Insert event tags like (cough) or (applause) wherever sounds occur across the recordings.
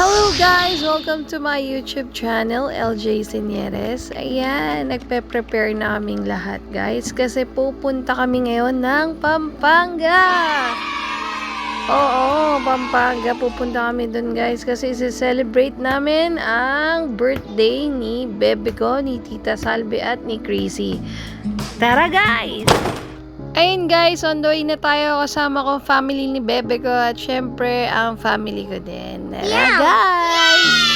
Hello guys! Welcome to my YouTube channel, LJ Sinieres. Ayan, nagpe-prepare na kaming lahat guys kasi pupunta kami ngayon ng Pampanga! Oo, Pampanga. Pupunta kami dun guys kasi celebrate namin ang birthday ni bebe ko, ni Tita Salve at ni Chrissy. Tara guys! Ayun guys, on the way na tayo kasama ko family ni bebe ko at syempre ang family ko din. Tara guys!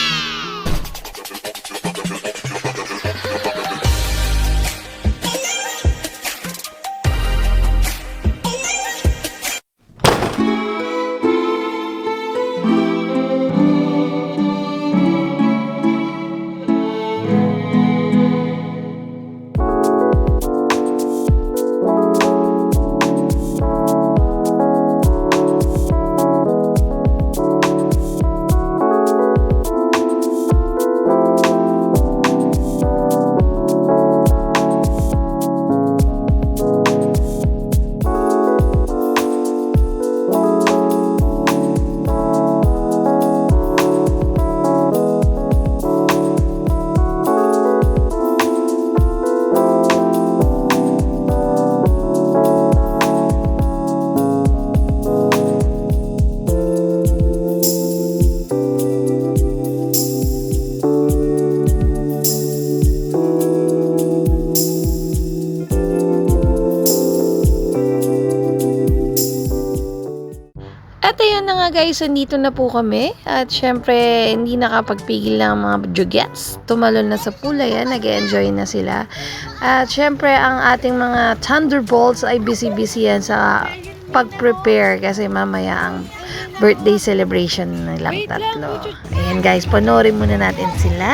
At ayun na nga guys, nandito na po kami. At syempre, hindi nakapagpigil ng mga jugets. Tumalon na sa pool, ayan, nag-enjoy na sila. At syempre, ang ating mga Thunderbolts ay busy-busy yan sa pag-prepare kasi mamaya ang birthday celebration nilang tatlo. Ayan guys, panoorin muna natin sila.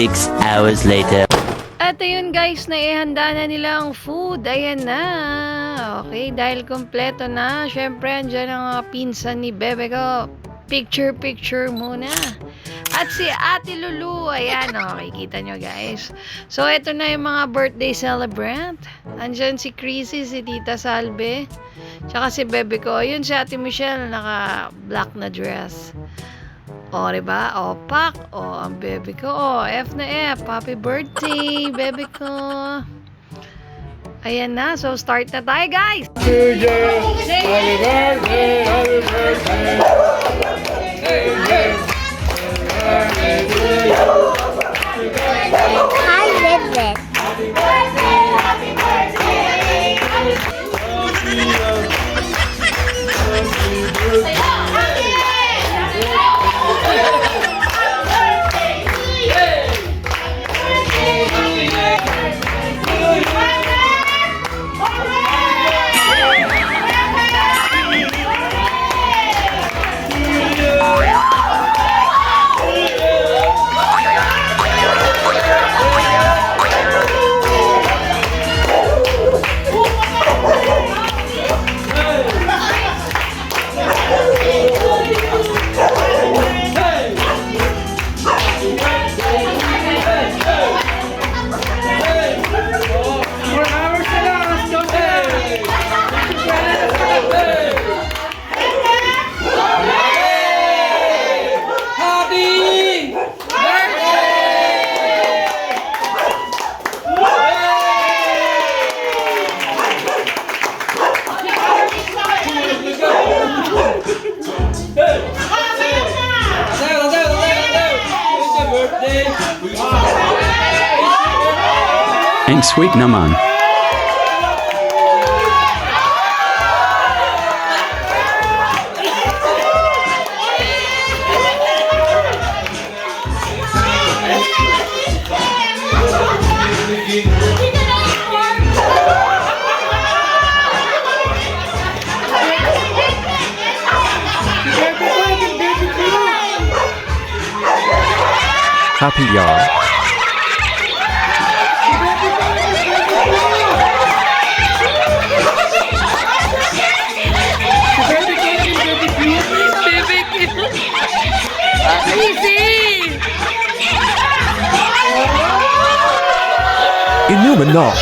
Six hours later. At ayun guys, naihanda na nila ang food. Ayan na. Okay, dahil kompleto na. Siyempre, andyan ang mga pinsan ni Bebe ko. Picture, picture muna. At si Ate Lulu, ayan, okay, kita nyo guys. So, ito na yung mga birthday celebrant. Andyan si Chrissy, si Tita Salve, tsaka si Bebe ko. Yun si Ate Michelle, naka-black na dress. O, diba? O, pak. O, ang bebe ko. O, F na F. Happy birthday, bebe ko. Ayan na. So, start na tayo, guys. Hi, Ang sweet naman. Happy y'all. Manok.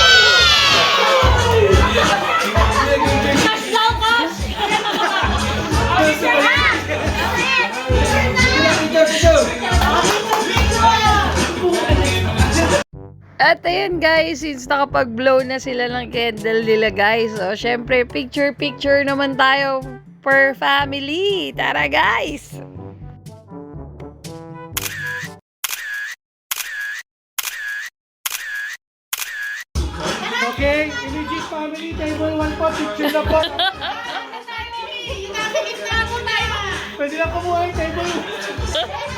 At ayun guys, since nakapag-blow na sila ng candle nila guys, so syempre picture-picture naman tayo per family. Tara guys! 1 po, picture na po. Pwede na kumuha yung table (laughs)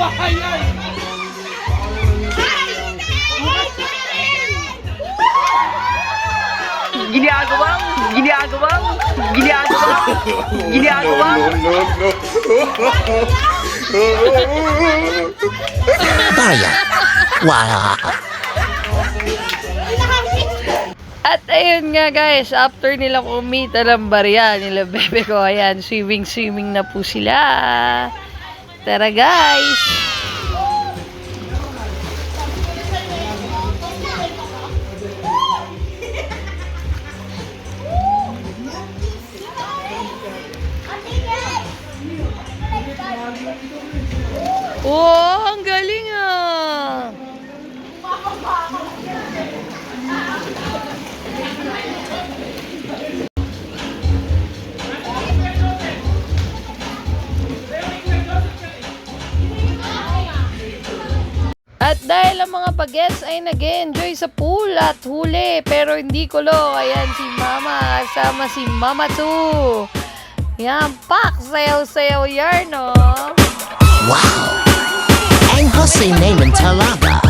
Pambayad ng bahay yan! Ginagawang, ginagawang, ginagawang, ginagawang. At ayun nga guys, after nila kumita ng barya, nila bebe ko, ayan, swimming-swimming na po sila. Tara guys! Pagets ay nag enjoy sa pool at huli pero hindi kulo. Ayan si Mama kasama si Mama 2. Yan, pak! Sayaw-sayaw yarn, no? Wow! Ang husay naman talaga.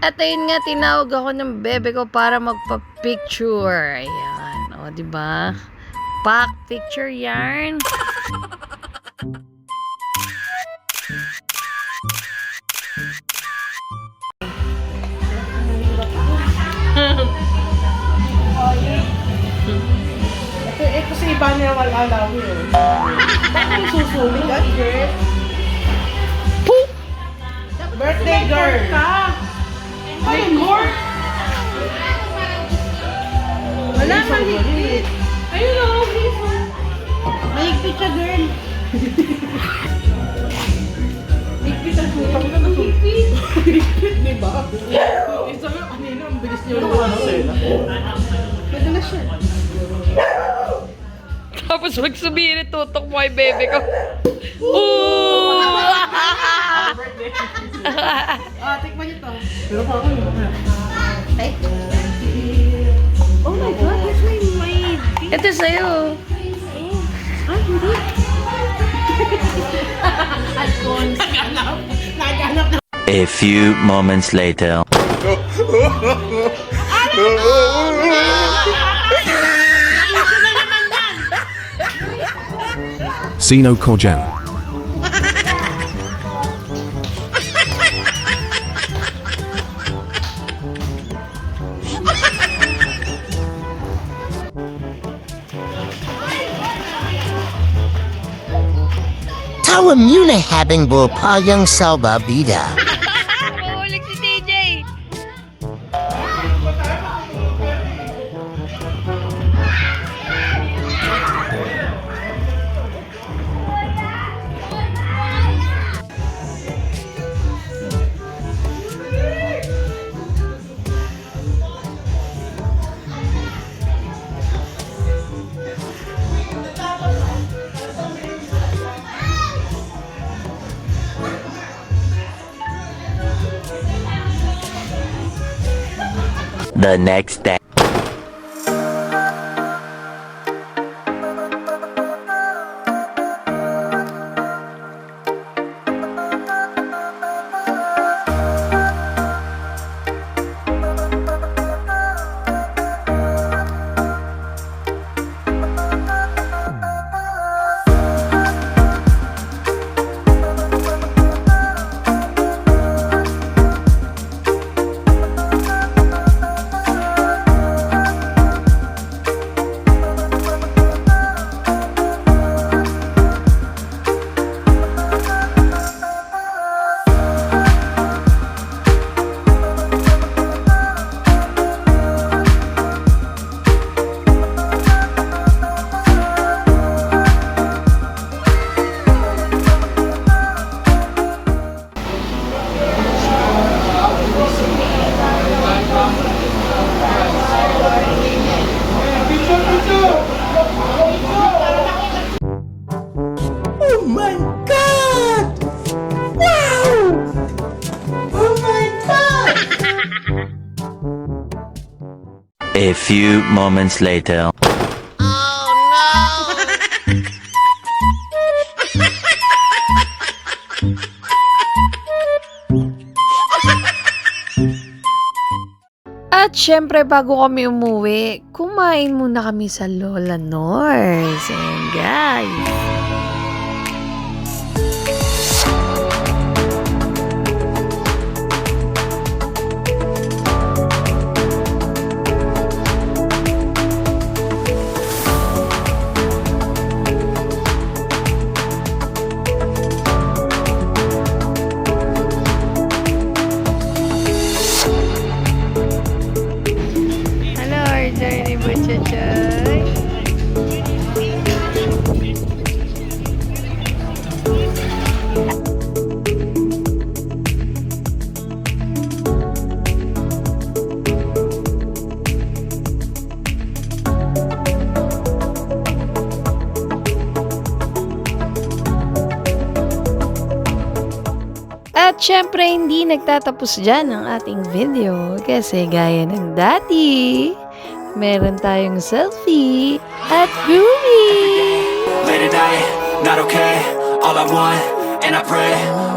At ayun nga, tinawag ako ng bebe ko para magpa-picture. Ayan, o, di ba? Pack picture yarn. Ito, eh, kasi iba niya wala lang yun. Bakit mo susulit at girl? Birthday girl! Ka. Ay, girl! Wala man higpit. Ayun o, Mahigpit siya, girl. Higpit ang putang na Higpit. Higpit, di ba? Isa nga kanina, ang bilis niya ano. Madalas siya. Tapos magsabihin tutok mo kay bebe ko. Ooh! Ah, tikman niyo to. Pero pa ako yun. Oh my God, that's my my Ito sa'yo. Ah, hindi. Alcons. Naganap. Naganap na. A few moments later. Sino Kaum yun ay habing buo pa yung salbabida. The next day. A few moments later. At syempre, bago kami umuwi, kumain muna kami sa Lola Nors. And guys, At syempre, hindi nagtatapos dyan ang ating video. Kasi gaya ng dati, meron tayong selfie at groovy! Late at night, not okay. All I want, and I pray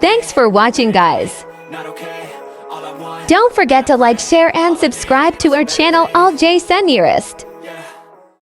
Thanks for watching guys. Don't forget to like, share, and subscribe to our channel All J Nearest.